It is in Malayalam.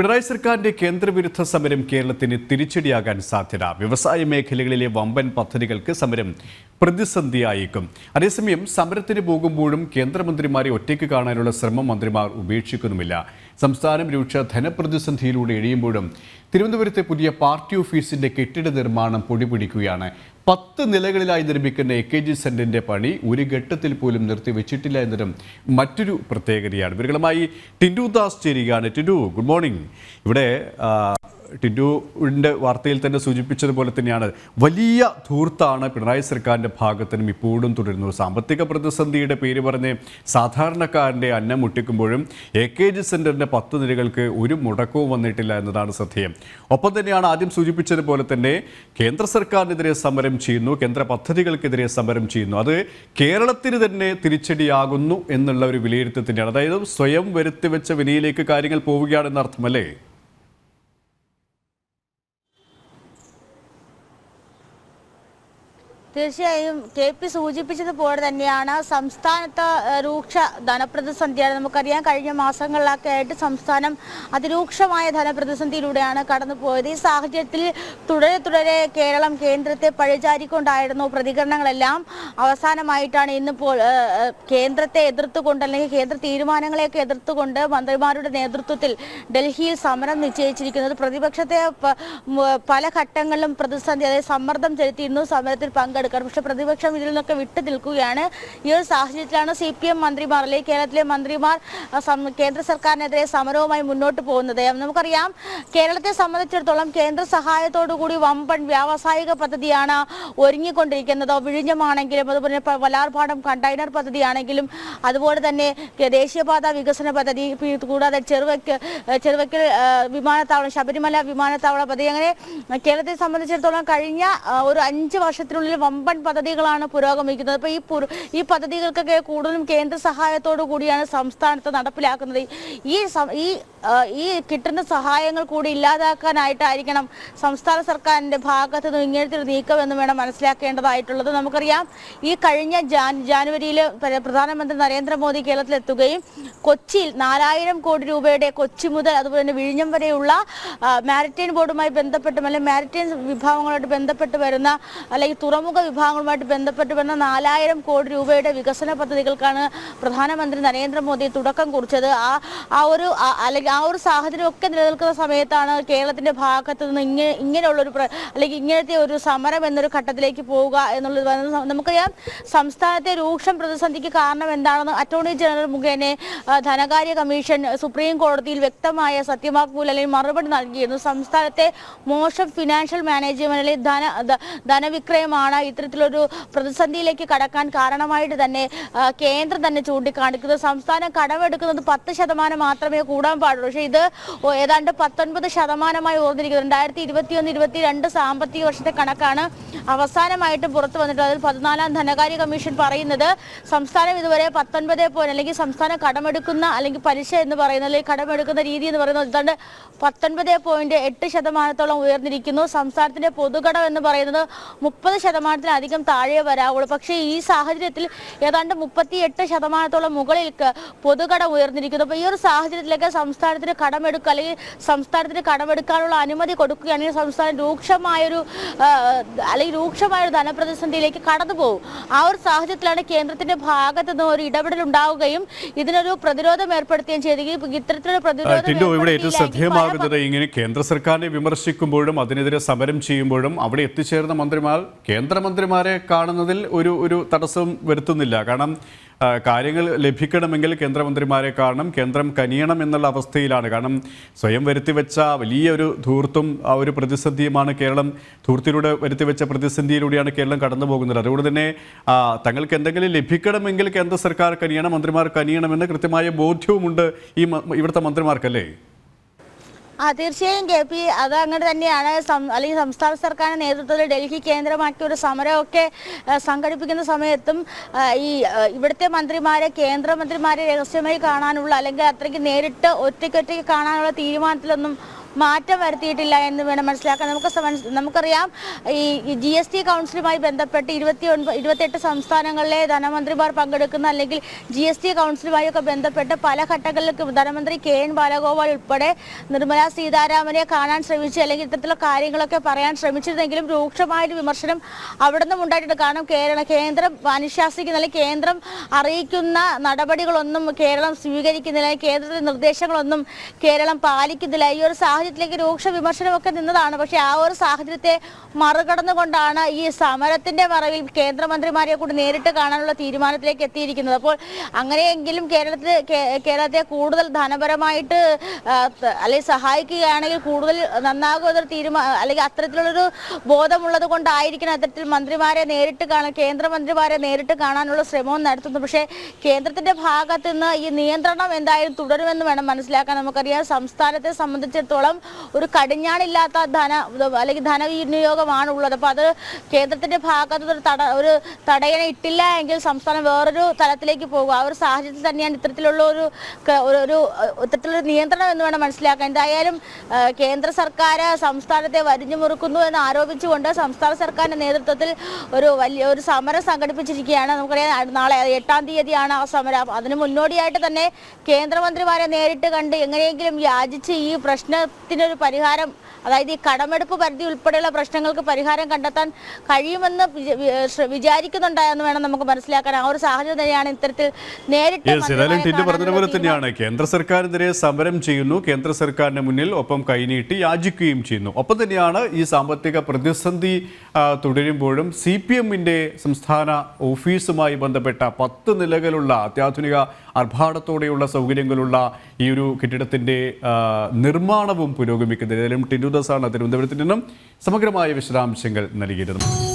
പിണറായി സർക്കാരിന്റെ കേന്ദ്രവിരുദ്ധ സമരം കേരളത്തിന് തിരിച്ചടിയാകാൻ സാധ്യത. വ്യവസായ മേഖലകളിലെ വമ്പൻ പദ്ധതികൾക്ക് സമരം പ്രതിസന്ധിയായേക്കും. അതേസമയം സമരത്തിന് പോകുമ്പോഴും കേന്ദ്രമന്ത്രിമാരെ ഒറ്റയ്ക്ക് കാണാനുള്ള ശ്രമം മന്ത്രിമാർ ഉപേക്ഷിക്കുന്നുമില്ല. സംസ്ഥാനം രൂക്ഷ ധനപ്രതിസന്ധിയിലൂടെ എഴിയുമ്പോഴും തിരുവനന്തപുരത്തെ പുതിയ പാർട്ടി ഓഫീസിന്റെ കെട്ടിട നിർമ്മാണം പൊടിപിടിക്കുകയാണ്. പത്ത് നിലകളിലായി നിർമ്മിക്കുന്ന എ കെ ജി സെന്ററിന്റെ പണി ഒരു ഘട്ടത്തിൽ പോലും നിർത്തിവെച്ചിട്ടില്ല എന്നതും മറ്റൊരു പ്രത്യേകതയാണ്. ഇവരുകളുമായി ടിൻഡു ദാസ് ചേരുകയാണ്. ടിൻഡു ഗുഡ് മോർണിംഗ് ഇവിടെ ടിൻഡുവിന്റെ വാർത്തയിൽ തന്നെ സൂചിപ്പിച്ചതുപോലെ തന്നെയാണ്. വലിയ ധൂർത്താണ് പിണറായി സർക്കാരിന്റെ ഭാഗത്തിനും ഇപ്പോഴും തുടരുന്നത്. സാമ്പത്തിക പ്രതിസന്ധിയുടെ പേര് പറഞ്ഞ് സാധാരണക്കാരന്റെ അന്നം മുട്ടിക്കുമ്പോഴും എ കെ ജി സെന്ററിന്റെ പത്ത് നിരകൾക്ക് ഒരു മുടക്കവും വന്നിട്ടില്ല എന്നതാണ് സത്യം. ഒപ്പം തന്നെയാണ് ആദ്യം സൂചിപ്പിച്ചതുപോലെ തന്നെ കേന്ദ്ര സർക്കാരിനെതിരെ സമരം ചെയ്യുന്നു കേന്ദ്ര പദ്ധതികൾക്കെതിരെ സമരം ചെയ്യുന്നു. അത് കേരളത്തിന് തന്നെ തിരിച്ചടിയാകുന്നു എന്നുള്ള ഒരു വിലയിരുത്തത്തിന്റെയാണ് അതായത് സ്വയം വരുത്തിവെച്ച വിനയിലേക്ക് കാര്യങ്ങൾ പോവുകയാണെന്ന് അർത്ഥമല്ലേ തീർച്ചയായും കെ പി സൂചിപ്പിച്ചതുപോലെ തന്നെയാണ് സംസ്ഥാനത്ത് രൂക്ഷ ധനപ്രതിസന്ധിയാണ് നമുക്കറിയാം. കഴിഞ്ഞ മാസങ്ങളിലൊക്കെ ആയിട്ട് സംസ്ഥാനം അതിരൂക്ഷമായ ധനപ്രതിസന്ധിയിലൂടെയാണ് കടന്നുപോയത്. ഈ സാഹചര്യത്തിൽ തുടരെ തുടരെ കേരളം കേന്ദ്രത്തെ പഴിചാരിക്കൊണ്ടായിരുന്നു പ്രതികരണങ്ങളെല്ലാം. അവസാനമായിട്ടാണ് ഇന്നിപ്പോൾ കേന്ദ്രത്തെ എതിർത്തുകൊണ്ട് അല്ലെങ്കിൽ കേന്ദ്ര തീരുമാനങ്ങളെയൊക്കെ എതിർത്തുകൊണ്ട് മന്ത്രിമാരുടെ നേതൃത്വത്തിൽ ഡൽഹിയിൽ സമരം നിശ്ചയിച്ചിരിക്കുന്നത്. പ്രതിപക്ഷത്തെ പല ഘട്ടങ്ങളിലും പ്രതിസന്ധി അതായത് സമ്മർദ്ദം ചെലുത്തിയിരുന്നു. സമരത്തിൽ പങ്കെടുക്കാൻ. പക്ഷെ പ്രതിപക്ഷം ഇതിൽ നിന്നൊക്കെ വിട്ടു നിൽക്കുകയാണ്. ഈ ഒരു സാഹചര്യത്തിലാണ് സി പി എം മന്ത്രിമാർ അല്ലെങ്കിൽ കേരളത്തിലെ മന്ത്രിമാർ കേന്ദ്ര സർക്കാരിനെതിരെ സമരവുമായി മുന്നോട്ട് പോകുന്നത്. നമുക്കറിയാം കേരളത്തെ സംബന്ധിച്ചിടത്തോളം കേന്ദ്ര സഹായത്തോടു കൂടി വമ്പൻ വ്യാവസായിക പദ്ധതിയാണ് ഒരുങ്ങിക്കൊണ്ടിരിക്കുന്നത്. വിഴിഞ്ഞമാണെങ്കിലും അതുപോലെ വലാർപാടം കണ്ടെയ്നർ പദ്ധതിയാണെങ്കിലും അതുപോലെ തന്നെ ദേശീയപാത വികസന പദ്ധതി കൂടാതെ ചെറുവയ്ക്ക് ചെറുവയ്ക്കൽ വിമാനത്താവളം ശബരിമല വിമാനത്താവള പദ്ധതി അങ്ങനെ കേരളത്തെ സംബന്ധിച്ചിടത്തോളം കഴിഞ്ഞ ഒരു അഞ്ച് വർഷത്തിനുള്ളിൽ വമ്പൻ പദ്ധതികളാണ് പുരോഗമിക്കുന്നത്. അപ്പോൾ ഈ ഈ പദ്ധതികൾക്കൊക്കെ കൂടുതലും കേന്ദ്ര സഹായത്തോടു കൂടിയാണ് സംസ്ഥാനത്ത് നടപ്പിലാക്കുന്നത്. ഈ ഈ ഈ കിട്ടുന്ന സഹായങ്ങൾ കൂടി ഇല്ലാതാക്കാനായിട്ടായിരിക്കണം സംസ്ഥാന സർക്കാരിന്റെ ഭാഗത്ത് നിന്ന് ഇങ്ങനത്തെ ഒരു നീക്കം എന്ന് വേണം മനസ്സിലാക്കേണ്ടതായിട്ടുള്ളത്. നമുക്കറിയാം ഈ കഴിഞ്ഞ ജാൻ ജാനുവരിയിൽ പ്ര- പ്രധാനമന്ത്രി നരേന്ദ്രമോദി കേരളത്തിലെത്തുകയും കൊച്ചിയിൽ നാലായിരം കോടി രൂപയുടെ കൊച്ചി മുതൽ അതുപോലെ തന്നെ വിഴിഞ്ഞം വരെയുള്ള മാരിടൈം ബോർഡുമായി ബന്ധപ്പെട്ടും അല്ലെങ്കിൽ മാരിടൈം വിഭാഗങ്ങളുമായിട്ട് ബന്ധപ്പെട്ട് വരുന്ന അല്ലെങ്കിൽ തുറമുഖ വിഭാഗങ്ങളുമായിട്ട് ബന്ധപ്പെട്ട് വന്ന നാലായിരം കോടി രൂപയുടെ വികസന പദ്ധതികൾക്കാണ് പ്രധാനമന്ത്രി നരേന്ദ്രമോദി തുടക്കം കുറിച്ചത്. ആ ആ ഒരു അല്ലെങ്കിൽ ആ ഒരു സാഹചര്യം ഒക്കെ നിലനിൽക്കുന്ന സമയത്താണ് കേരളത്തിന്റെ ഭാഗത്ത് നിന്ന് ഇങ്ങനെ ഇങ്ങനെയുള്ള ഒരു അല്ലെങ്കിൽ ഇങ്ങനത്തെ ഒരു സമരം എന്നൊരു ഘട്ടത്തിലേക്ക് പോവുക എന്നുള്ളത് നമുക്കറിയാം. സംസ്ഥാനത്തെ രൂക്ഷം പ്രതിസന്ധിക്ക് കാരണം എന്താണെന്ന് അറ്റോർണി ജനറൽ മുഖേന ധനകാര്യ കമ്മീഷൻ സുപ്രീം കോടതിയിൽ വ്യക്തമായ സത്യവാങ്മൂലം അല്ലെങ്കിൽ മറുപടി നൽകിയിരുന്നു. സംസ്ഥാനത്തെ മോശം ഫിനാൻഷ്യൽ മാനേജ്മെന്റ് അല്ലെങ്കിൽ ധന ധനവിക്രയമാണ് ഇത്തരത്തിലൊരു പ്രതിസന്ധിയിലേക്ക് കടക്കാൻ കാരണമായിട്ട് തന്നെ കേന്ദ്രം തന്നെ ചൂണ്ടിക്കാണിക്കുന്നത് സംസ്ഥാനം കടമെടുക്കുന്നത് പത്ത് ശതമാനം മാത്രമേ കൂടാൻ പാടുള്ളൂ. പക്ഷേ ഇത് ഏതാണ്ട് പത്തൊൻപത് ശതമാനമായി ഓർന്നിരിക്കുന്നത് രണ്ടായിരത്തി ഇരുപത്തിയൊന്ന് ഇരുപത്തിരണ്ട് സാമ്പത്തിക വർഷത്തെ കണക്കാണ് അവസാനമായിട്ട് പുറത്തു വന്നിട്ടുള്ളത്. അതിൽ പതിനാലാം ധനകാര്യ കമ്മീഷൻ പറയുന്നത് സംസ്ഥാനം ഇതുവരെ പത്തൊൻപത് പോയിന്റ് അല്ലെങ്കിൽ സംസ്ഥാനം കടമെടുക്കുന്ന അല്ലെങ്കിൽ പലിശ എന്ന് പറയുന്ന അല്ലെങ്കിൽ കടമെടുക്കുന്ന രീതി എന്ന് പറയുന്നത് ഏതാണ്ട് പത്തൊൻപത് പോയിന്റ് എട്ട് ശതമാനത്തോളം ഉയർന്നിരിക്കുന്നു. സംസ്ഥാനത്തിന്റെ പൊതുകടം എന്ന് പറയുന്നത് മുപ്പത് ശതമാനത്തിലധികം താഴെ വരാവുള്ളൂ. പക്ഷേ ഈ സാഹചര്യത്തിൽ ഏതാണ്ട് മുപ്പത്തി എട്ട് ശതമാനത്തോളം മുകളിൽ ക- പൊതുകടം ഉയർന്നിരിക്കുന്നു. അപ്പോൾ ഈ ഒരു സാഹചര്യത്തിലേക്ക് സംസ്ഥാനത്തിന് കടമെടുക്കുക അല്ലെങ്കിൽ സംസ്ഥാനത്തിന് കടമെടുക്കാനുള്ള അനുമതി കൊടുക്കുകയാണെങ്കിൽ സംസ്ഥാനം രൂക്ഷമായൊരു അല്ലെങ്കിൽ രൂക്ഷമായൊരു ധനപ്രതിസന്ധിയിലേക്ക് കടന്നു പോകും. ആ ഒരു സാഹചര്യത്തിലാണ് കേന്ദ്രത്തിന്റെ ഭാഗത്ത് നിന്ന് ഒരു ഇടപെടൽ ഉണ്ടാവുകയും ഇതിനൊരു പ്രതിരോധം ഏർപ്പെടുത്തുകയും ചെയ്തെങ്കിൽ ഇത്തരത്തിലൊരു പ്രതിരോധം ഇവിടെ ഏറ്റവും ഏർപ്പെടുത്തിയില്ലെങ്കിൽ ശ്രദ്ധേയമാകുന്നത് ഇങ്ങനെ കേന്ദ്ര സർക്കാരിനെ വിമർശിക്കുമ്പോഴും അതിനെതിരെ സമരം ചെയ്യുമ്പോഴും അവിടെ എത്തിച്ചേർന്ന മന്ത്രിമാർ കേന്ദ്രമന്ത്രിമാരെ കാണുന്നതിൽ ഒരു ഒരു തടസ്സവും വരുത്തുന്നില്ല. കാരണം കാര്യങ്ങൾ ലഭിക്കണമെങ്കിൽ കേന്ദ്രമന്ത്രിമാരെ കാണണം കേന്ദ്രം കനിയണം എന്നുള്ള അവസ്ഥയിലാണ്. കാരണം സ്വയം വരുത്തിവെച്ച വലിയൊരു ധൂർത്തും ആ ഒരു പ്രതിസന്ധിയുമാണ് കേരളം ധൂർത്തിലൂടെ വരുത്തിവെച്ച പ്രതിസന്ധിയിലൂടെയാണ് കേരളം കടന്നു പോകുന്നത് അതുകൊണ്ട് തന്നെ തങ്ങൾക്ക് എന്തെങ്കിലും ലഭിക്കണമെങ്കിൽ കേന്ദ്ര സർക്കാർ കനിയണം മന്ത്രിമാർ കനിയണമെന്ന് കൃത്യമായ ബോധ്യവുമുണ്ട് ഈ ഇവിടുത്തെ മന്ത്രിമാർക്കല്ലേ? ആ തീർച്ചയായും കെ പി അത് അങ്ങനെ തന്നെയാണ്. അല്ലെങ്കിൽ സംസ്ഥാന സർക്കാരിന്റെ നേതൃത്വത്തിൽ ഡൽഹി കേന്ദ്രമാക്കി ഒരു സമരമൊക്കെ സംഘടിപ്പിക്കുന്ന സമയത്തും ഈ ഇവിടുത്തെ മന്ത്രിമാരെ കേന്ദ്രമന്ത്രിമാരെ രഹസ്യമായി കാണാനുള്ള അല്ലെങ്കിൽ അത്രയ്ക്ക് നേരിട്ട് ഒറ്റയ്ക്കൊറ്റയ്ക്ക് കാണാനുള്ള തീരുമാനത്തിലൊന്നും മാറ്റം വരുത്തിയിട്ടില്ല എന്ന് വേണം മനസ്സിലാക്കാൻ. നമുക്ക് നമുക്കറിയാം ഈ ജി എസ് ടി കൗൺസിലുമായി ബന്ധപ്പെട്ട് ഇരുപത്തി ഒൻപത് ഇരുപത്തെട്ട് സംസ്ഥാനങ്ങളിലെ ധനമന്ത്രിമാർ പങ്കെടുക്കുന്ന അല്ലെങ്കിൽ ജി എസ് ടി കൗൺസിലുമായി ഒക്കെ ബന്ധപ്പെട്ട് പല ഘട്ടങ്ങളിലും ധനമന്ത്രി കെ എൻ ബാലഗോപാൽ ഉൾപ്പെടെ നിർമ്മല സീതാരാമനെ കാണാൻ ശ്രമിച്ചു അല്ലെങ്കിൽ ഇത്തരത്തിലുള്ള കാര്യങ്ങളൊക്കെ പറയാൻ ശ്രമിച്ചിരുന്നെങ്കിലും രൂക്ഷമായൊരു വിമർശനം അവിടെ നിന്നും ഉണ്ടായിട്ടുണ്ട്. കാരണം കേരള കേന്ദ്രം അനുശാസിക്കുന്ന അല്ലെങ്കിൽ കേന്ദ്രം അറിയിക്കുന്ന നടപടികളൊന്നും കേരളം സ്വീകരിക്കുന്നില്ല കേന്ദ്രത്തിന്റെ നിർദ്ദേശങ്ങളൊന്നും കേരളം പാലിക്കുന്നില്ല. ഈ ഒരു സാഹചര്യത്തിലേക്ക് രൂക്ഷ വിമർശനമൊക്കെ നിന്നതാണ്. പക്ഷേ ആ ഒരു സാഹചര്യത്തെ മറികടന്നുകൊണ്ടാണ് ഈ സമരത്തിന്റെ മറവിൽ കേന്ദ്രമന്ത്രിമാരെ കൂടി നേരിട്ട് കാണാനുള്ള തീരുമാനത്തിലേക്ക് എത്തിയിരിക്കുന്നത്. അപ്പോൾ അങ്ങനെയെങ്കിലും കേരളത്തിൽ കേരളത്തെ കൂടുതൽ ധനപരമായിട്ട് അല്ലെങ്കിൽ സഹായിക്കുകയാണെങ്കിൽ കൂടുതൽ നന്നാകുമെന്നൊരു തീരുമാനം അല്ലെങ്കിൽ അത്തരത്തിലുള്ളൊരു ബോധമുള്ളത് കൊണ്ടായിരിക്കണം അത്തരത്തിൽ മന്ത്രിമാരെ നേരിട്ട് കാണാൻ കേന്ദ്രമന്ത്രിമാരെ നേരിട്ട് കാണാനുള്ള ശ്രമവും നടത്തുന്നത്. പക്ഷേ കേന്ദ്രത്തിന്റെ ഭാഗത്ത് നിന്ന് ഈ നിയന്ത്രണം എന്തായാലും തുടരുമെന്ന് വേണം മനസ്സിലാക്കാൻ. നമുക്കറിയാം സംസ്ഥാനത്തെ സംബന്ധിച്ചിടത്തോളം ഒരു കടിഞ്ഞാണില്ലാത്ത ധന അല്ലെങ്കിൽ ധനവിനിയോഗമാണ് ഉള്ളത് അപ്പോൾ അത് കേന്ദ്രത്തിന്റെ ഭാഗത്ത് ഒരു തട ഒരു തടയണ ഇട്ടില്ല എങ്കിൽ സംസ്ഥാനം വേറൊരു തലത്തിലേക്ക് പോകും. ആ ഒരു സാഹചര്യത്തിൽ തന്നെയാണ് ഇത്തരത്തിലുള്ള ഒരു ഒരു ഇത്തരത്തിലൊരു നിയന്ത്രണം എന്ന് വേണം മനസ്സിലാക്കാൻ. എന്തായാലും കേന്ദ്ര സർക്കാർ സംസ്ഥാനത്തെ വരിഞ്ഞു മുറുക്കുന്നു എന്ന് ആരോപിച്ചുകൊണ്ട് സംസ്ഥാന സർക്കാരിന്റെ നേതൃത്വത്തിൽ ഒരു വലിയ ഒരു സമരം സംഘടിപ്പിച്ചിരിക്കുകയാണ്. നമുക്കറിയാം നാളെ എട്ടാം തീയതിയാണ് ആ സമരം. അതിന് മുന്നോടിയായിട്ട് തന്നെ കേന്ദ്രമന്ത്രിമാരെ നേരിട്ട് കണ്ട് എങ്ങനെയെങ്കിലും യാചിച്ച് ഈ പ്രശ്നത്തിനൊരു പരിഹാരം അതായത് ഈ കടമെടുപ്പ് പരിധി ഉൾപ്പെടെയുള്ള പ്രശ്നങ്ങൾക്ക് പരിഹാരം കണ്ടെത്താൻ കഴിയുമെന്ന് വിചാരിക്കുന്നുണ്ടായെന്ന് വേണം നമുക്ക് മനസ്സിലാക്കാൻ. ആ ഒരു സാഹചര്യം തന്നെയാണ് ഇത്തരത്തിൽ നേരിട്ട് പറഞ്ഞതുപോലെ തന്നെയാണ്. കേന്ദ്ര സർക്കാരിനെതിരെ സമരം ചെയ്യുന്നു. കേന്ദ്ര സർക്കാരിന് മുന്നിൽ ഒപ്പം കൈനീട്ടി യാചിക്കുകയും ചെയ്യുന്നു. ഒപ്പം തന്നെയാണ് ഈ സാമ്പത്തിക പ്രതിസന്ധി തുടരുമ്പോഴും സി പി എമ്മിന്റെ സംസ്ഥാന ഓഫീസുമായി ബന്ധപ്പെട്ട പത്ത് നിലകളുള്ള അത്യാധുനിക ആർഭാടത്തോടെയുള്ള സൗകര്യങ്ങളുള്ള ഈ ഒരു കെട്ടിടത്തിന്റെ നിർമ്മാണവും പുരോഗമിക്കുന്നത് ഏതായാലും ടിൻഡു ദാസാണ് തിരുവനന്തപുരത്ത് നിന്നും സമഗ്രമായ വിശദാംശങ്ങൾ നൽകിയിരുന്നത്